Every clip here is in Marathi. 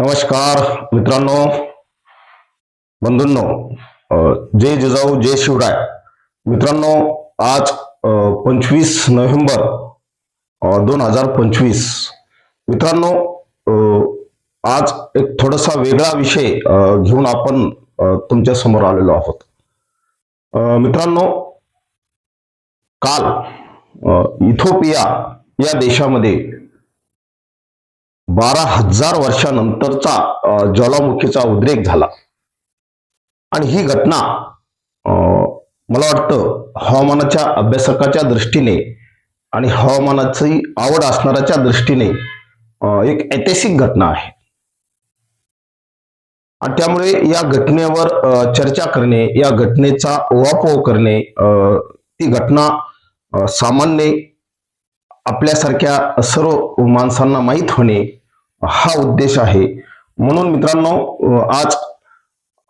नमस्कार मित्रांनो बंधूंनो जय जिजाऊ जय शिवराय. मित्रांनो आज पंचवीस नोव्हेंबर दोन हजार पंचवीस. मित्रांनो आज एक थोडासा वेगळा विषय घेऊन आपण तुमच्यासमोर आलेलो आहोत. मित्रांनो काल इथोपिया या देशामध्ये बारा हजार वर्षानंतरचा ज्वालामुखीचा उद्रेक झाला. आणि ही घटना मला वाटतं हवामानाच्या अभ्यासकाच्या दृष्टीने आणि हवामानाची आवड असणाऱ्याच्या दृष्टीने एक ऐतिहासिक घटना आहे. आणि त्यामुळे या घटनेवर चर्चा करणे या घटनेचा ओवापोह करणे ती घटना सामान्य आपल्यासारख्या सर्व माणसांना माहीत होणे हा उद्देश आहे. म्हणून मित्रांनो आज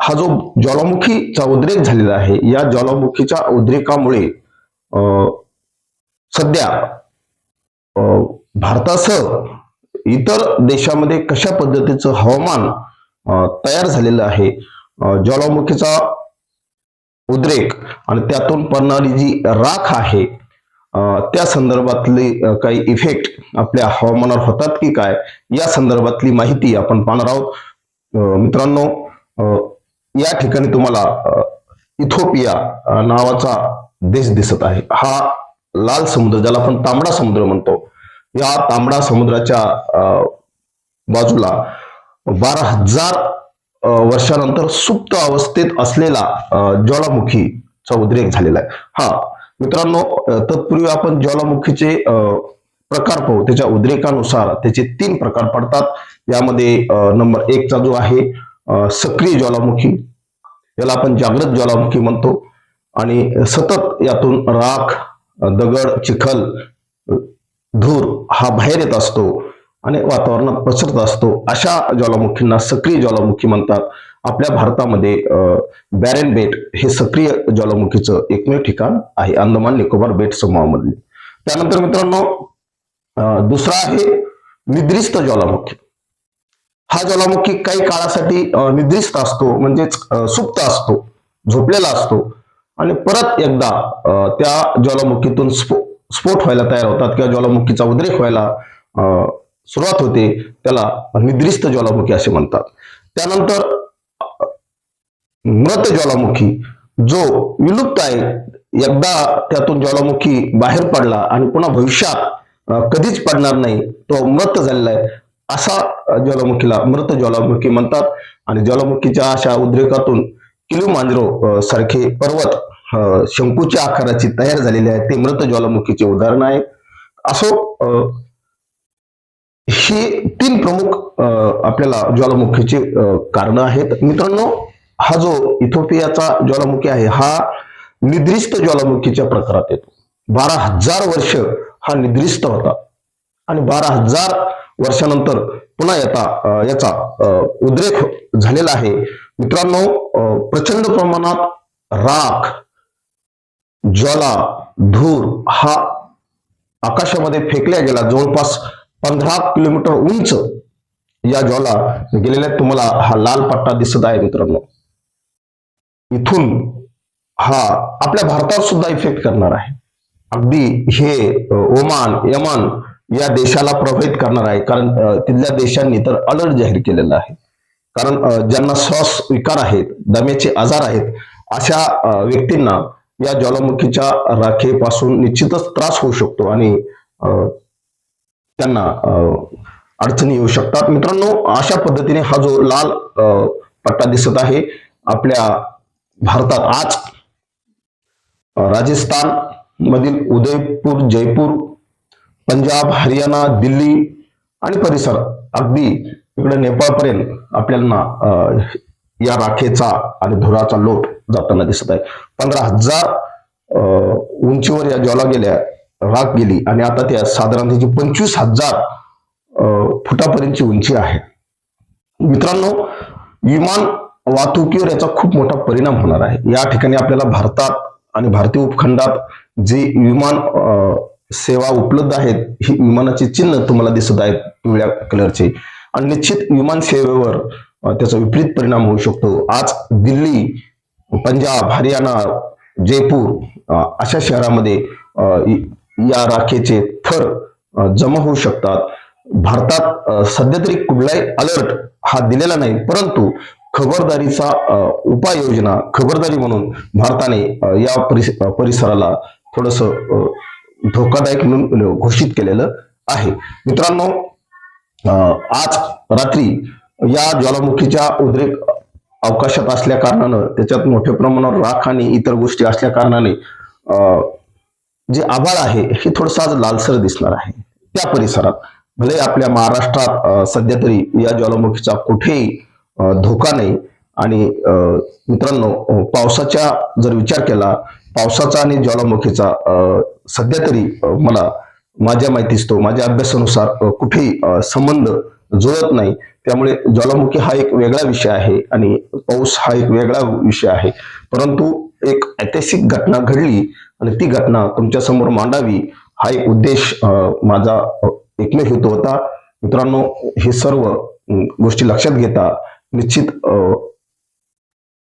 हा जो ज्वालामुखीचा उद्रेक झालेला आहे या ज्वालामुखीच्या उद्रेकामुळे सध्या भारतासह इतर देशामध्ये कशा पद्धतीचं हवामान तयार झालेलं आहे ज्वालामुखीचा उद्रेक आणि त्यातून पडणारी जी राख आहे त्या संदर्भातले काही इफेक्ट आपल्या हवामानावर होतात की काय या संदर्भातली माहिती आपण पाहणार आहोत. मित्रांनो या ठिकाणी तुम्हाला इथोपिया नावाचा देश दिसत आहे. हा लाल समुद्र ज्याला आपण तांबडा समुद्र म्हणतो. या तांबडा समुद्राच्या बाजूला बारा हजार वर्षानंतर सुप्त अवस्थेत असलेला ज्वालामुखीचा उद्रेक झालेला आहे. हा मित्रांनो तत्पूर्वी आपण ज्वालामुखीचे प्रकार पाहू. त्याच्या उद्रेकानुसार त्याचे तीन प्रकार पडतात. यामध्ये नंबर एकचा जो आहे सक्रिय ज्वालामुखी. याला आपण जागृत ज्वालामुखी म्हणतो. आणि सतत यातून राख दगड चिखल धूर हा बाहेर येत असतो आणि वातावरणात पसरत असतो. अशा ज्वालामुखींना सक्रिय ज्वालामुखी म्हणतात. आपल्या भारतामध्ये बॅरेन बेट हे सक्रिय ज्वालामुखीचं एकमेव ठिकाण आहे अंदमान निकोबार बेट समूहामधले. त्यानंतर मित्रांनो दुसरा आहे निद्रिस्त ज्वालामुखी. हा ज्वालामुखी काही काळासाठी निद्रिस्त असतो म्हणजेच सुप्त असतो झोपलेला असतो आणि परत एकदा त्या ज्वालामुखीतून स्फो- स्फोट व्हायला तयार होतात किंवा ज्वालामुखीचा उद्रेक व्हायला सुरुवात होते त्याला निद्रिस्त ज्वालामुखी असे म्हणतात. त्यानंतर मृत ज्वालामुखी जो विलुप्त आहे एकदा त्यातून ज्वालामुखी बाहेर पडला आणि पुन्हा भविष्यात कधीच पडणार नाही तो मृत झालेला आहे. असा ज्वालामुखीला मृत ज्वालामुखी म्हणतात. आणि ज्वालामुखीच्या अशा उद्रेकातून किलिमांजरो मांजरो सारखे पर्वत शंकूच्या आकाराची तयार झालेले आहेत ते मृत ज्वालामुखीचे उदाहरण आहे. असो ही तीन प्रमुख आपल्याला ज्वालामुखीचे कारण आहेत. मित्रांनो हा जो इथोपियाचा ज्वालामुखी आहे हा निद्रिस्त ज्वालामुखीच्या प्रकारात येतो. बारा हजार वर्ष हा निद्रिस्त होता. आणि बारा हजार वर्षानंतर पुन्हा याचा याचा उद्रेक झालेला आहे. मित्रांनो प्रचंड प्रमाणात राख ज्वाला धूर हा आकाशामध्ये फेकल्या गेला. जवळपास पंधरा किलोमीटर उंच या ज्वाला गेलेल्या तुम्हाला हा लाल पट्टा दिसत आहे मित्रांनो. इथून हा आपल्या भारतावर सुद्धा इफेक्ट करणार आहे. अगदी हे ओमान यमन या देशाला प्रभावित करणार आहे. कारण तिथल्या देशांनी तर अलर्ट जाहीर केलेला आहे. कारण ज्यांना श्वास विकार आहेत दम्याचे आजार आहेत अशा व्यक्तींना या ज्वालामुखीच्या राखेपासून निश्चितच त्रास होऊ शकतो आणि त्यांना अडचणी येऊ शकतात. मित्रांनो अशा पद्धतीने हा जो लाल पट्टा दिसत आहे आपल्या भारतात आज राजस्थान मधील उदयपूर जयपूर पंजाब हरियाणा दिल्ली आणि परिसर अगदी इकडे नेपाळपर्यंत आपल्याला या राखेचा आणि धुराचा लोट जाताना दिसत आहे. पंधरा हजार उंचीवर या ज्वाला गेल्या राख गेली आणि आता त्या साधारण त्याची पंचवीस हजार फुटापर्यंतची उंची आहे. मित्रांनो विमान वाहतुकीवर याचा खूप मोठा परिणाम होणार आहे. या ठिकाणी आपल्याला भारतात आणि भारतीय उपखंडात जे विमान सेवा उपलब्ध आहेत ही विमानाचे चिन्ह तुम्हाला दिसत आहेत पिवळ्या कलरचे. आणि निश्चित विमान सेवेवर त्याचा विपरीत परिणाम होऊ शकतो. आज दिल्ली पंजाब हरियाणा जयपूर अशा शहरामध्ये या राखेचे थर जमा होऊ शकतात. भारतात सध्या तरी कुठलाही अलर्ट हा दिलेला नाही परंतु खबरदारीचा उपाययोजना खबरदारी म्हणून भारताने या परिस- परिसराला थोडस धोकादायक म्हणून घोषित केलेलं आहे. मित्रांनो आज रात्री या ज्वालामुखीच्या उद्रेक अवकाशात असल्या कारणानं त्याच्यात मोठ्या प्रमाणावर राख आणि इतर गोष्टी असल्या कारणाने जे आभाळ आहे हे थोडंसं आज लालसर दिसणार आहे. त्या परिसरात भले आपल्या महाराष्ट्रात सध्या तरी या ज्वालामुखीचा कुठेही धोका नाही. आणि मित्रांनो पावसाच्या पावसाचा जर विचार केला पावसाचा आणि ज्वालामुखीचा सध्या तरी मला माझ्या माहितीस्तो माझ्या अभ्यासानुसार कुठेही संबंध जुळत नाही. त्यामुळे ज्वालामुखी हा एक वेगळा विषय आहे आणि पाऊस हा एक वेगळा विषय आहे. परंतु एक ऐतिहासिक घटना घडली आणि ती घटना तुमच्यासमोर मांडावी हा एक उद्देश माझा एकमेव हेतू होता. मित्रांनो हे सर्व गोष्टी लक्षात घेता निश्चित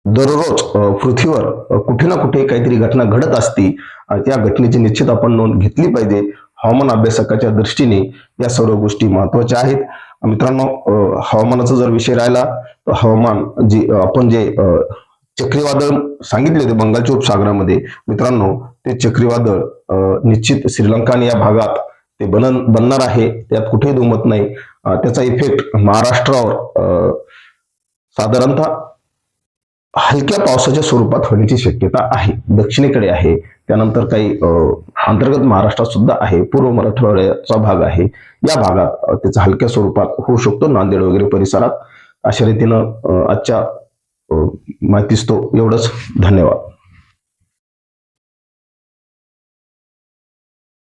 दररोज पृथ्वीवर कुठे ना कुठे काहीतरी घटना घडत असती आणि त्या घटनेची निश्चित आपण नोंद घेतली पाहिजे. हवामान अभ्यासकाच्या दृष्टीने या सर्व गोष्टी महत्त्वाच्या आहेत. मित्रांनो हवामानाचा जर विषय राहिला तर हवामान जी आपण जे चक्रीवादळ सांगितले होते बंगालच्या उपसागरामध्ये मित्रांनो ते चक्रीवादळ निश्चित श्रीलंका आणि या भागात ते बनन बनणार आहे. त्यात कुठेही दुमत नाही. त्याचा इफेक्ट महाराष्ट्रावर साधारणतः हलक्या पावसाच्या स्वरूपात होण्याची शक्यता आहे. दक्षिणेकडे आहे. त्यानंतर काही अंतर्गत महाराष्ट्रात सुद्धा आहे. पूर्व मराठवाड्याचा भाग आहे. या भागात त्याचा हलक्या स्वरूपात होऊ शकतो. नांदेड वगैरे परिसरात. अशा रीतीनं आजच्या अ, तो एवढंच. धन्यवाद.